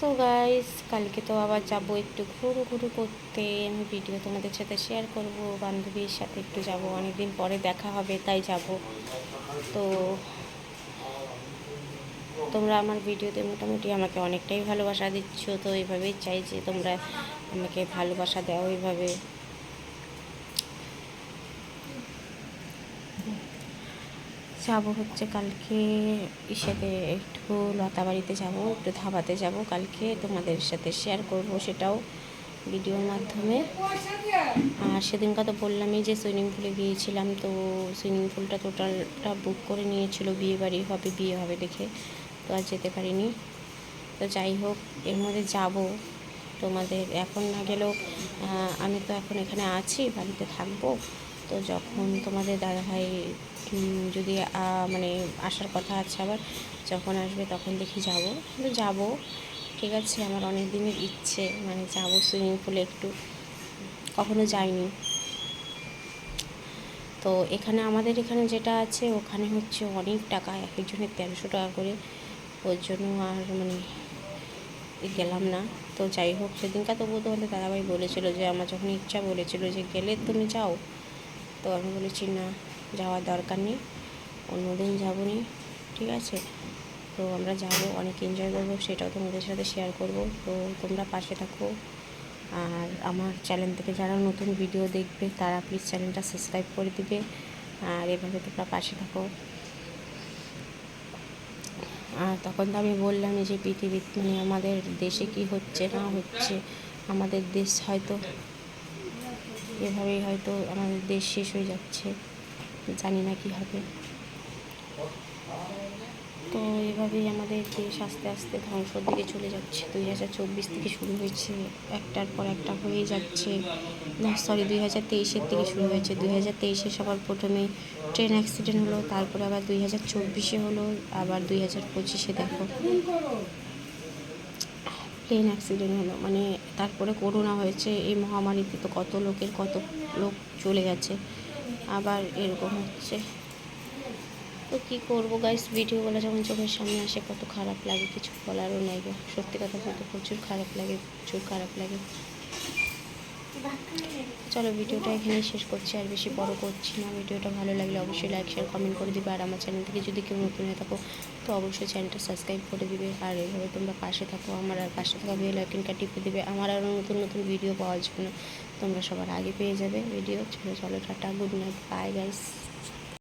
So guys, কালকে তো আবার যাব একটু ঘুরু ঘুরু করতে। আমি ভিডিও তোমাদের সাথে শেয়ার করব, বান্ধবীর সাথে একটু যাব। অনেকদিন পরে দেখা হবে, তাই যাব। তো তোমরা আমার ভিডিওতে মোটামুটি আমাকে অনেকটাই ভালোবাসা দিচ্ছ। তো এইভাবেই চাই যে তোমরা আমাকে ভালোবাসা দাও এইভাবে যাব হচ্ছে কালকে ইসেতে একটু লতা বাড়িতে যাব, একটু ধাবাতে যাব। কালকে তোমাদের সাথে শেয়ার করব সেটাও ভিডিওর মাধ্যমে। আর সেদিনকা তো বললামই যে সুইমিং পুলে গিয়েছিলাম, তো সুইমিং পুলটা টোটালটা বুক করে নিয়েছিল। বিয়ে বাড়ি হবে, বিয়ে হবে দেখে তো আর যেতে পারিনি। তো যাই হোক, এর মধ্যে যাব। তোমাদের এখন না গেলেও আমি তো এখন এখানে আছি, বাড়িতে থাকব। তো যখন তোমাদের দাদাভাই যদি মানে আসার কথা আছে আবার, যখন আসবে তখন দেখি যাব। কিন্তু যাব। ঠিক আছে, আমার অনেক দিনের ইচ্ছে মানে যাব সুইমিং পুলে একটু। কখনো যাইনি। তো এখানে, আমাদের এখানে যেটা আছে, ওখানে হচ্ছে অনেক টাকা, এক একজনের তেরোশো টাকা করে। ওর জন্য আর মানে গেলাম না। তো যাই হোক, সেদিনকার তবুও তোমাদের দাদাভাই বলেছিল যে, আমার যখন ইচ্ছা বলেছিল যে, গেলে তুমি যাও। তো আমি বলেছি, না, যাওয়ার দরকার নেই, অন্যদিন যাব নি ঠিক আছে? তো আমরা যাব, অনেক এনজয় করব, সেটাও তোমাদের সাথে শেয়ার করব। তো তোমরা পাশে থাকো। আর আমার চ্যানেল থেকে যারা নতুন ভিডিও দেখবে, তারা প্লিজ চ্যানেলটা সাবস্ক্রাইব করে দিবে। আর এভাবে তোমরা পাশে থাকো। আর তখন তো আমি বললাম যে পৃথিবীর মানে আমাদের দেশে কি হচ্ছে, না হচ্ছে? আমাদের দেশ হয়তো এভাবেই হয়তো আমাদের দেশ শেষ হয়ে যাচ্ছে। জানি না কি হবে। তো এভাবেই আমাদের দেশ আস্তে আস্তে ধ্বংসর দিকে চলে যাচ্ছে। দুই হাজার চব্বিশ থেকে শুরু হয়েছে। একটার পর একটা হয়ে যাচ্ছে। না সরি দুই হাজার তেইশের থেকে শুরু হয়েছে। দুই হাজার তেইশে সবার প্রথমে ট্রেন অ্যাক্সিডেন্ট হলো, তারপরে আবার দুই হাজার চব্বিশে হলো, আবার দুই হাজার পঁচিশে দেখো। প্লেন অ্যাক্সিডেন্ট হলো। মানে তারপরে করোনা হয়েছে, এই মহামারীতে তো কত লোকের, কত লোক চলে গেছে। আবার এরকম হচ্ছে। তো কী করব গাইস ভিডিওগুলো যখন চোখের সামনে আসে, কত খারাপ লাগে, কিছু বলারও নাই সত্যি কথা বলতে প্রচুর খারাপ লাগে, প্রচুর খারাপ লাগে। চলো ভিডিওটা এখানে শেষ করছি, আর বেশি বড় করছি না। ভিডিওটা ভালো লাগলে অবশ্যই লাইক শেয়ার কমেন্ট করে দিবে। আর আমার চ্যানেল থেকে যদি কেউ নতুন হয়ে থাকো, তো অবশ্যই চ্যানেলটা সাবস্ক্রাইব করে দিবে। আর এইভাবে তোমরা পাশে থাকো, আমার আর পাশে থাকা বেল আইকনটা টিপে দিবে। আমার আরও নতুন নতুন ভিডিও পাওয়ার জন্য তোমরা সবার আগে পেয়ে যাবে ভিডিও চলো চলো, tata good night bye guys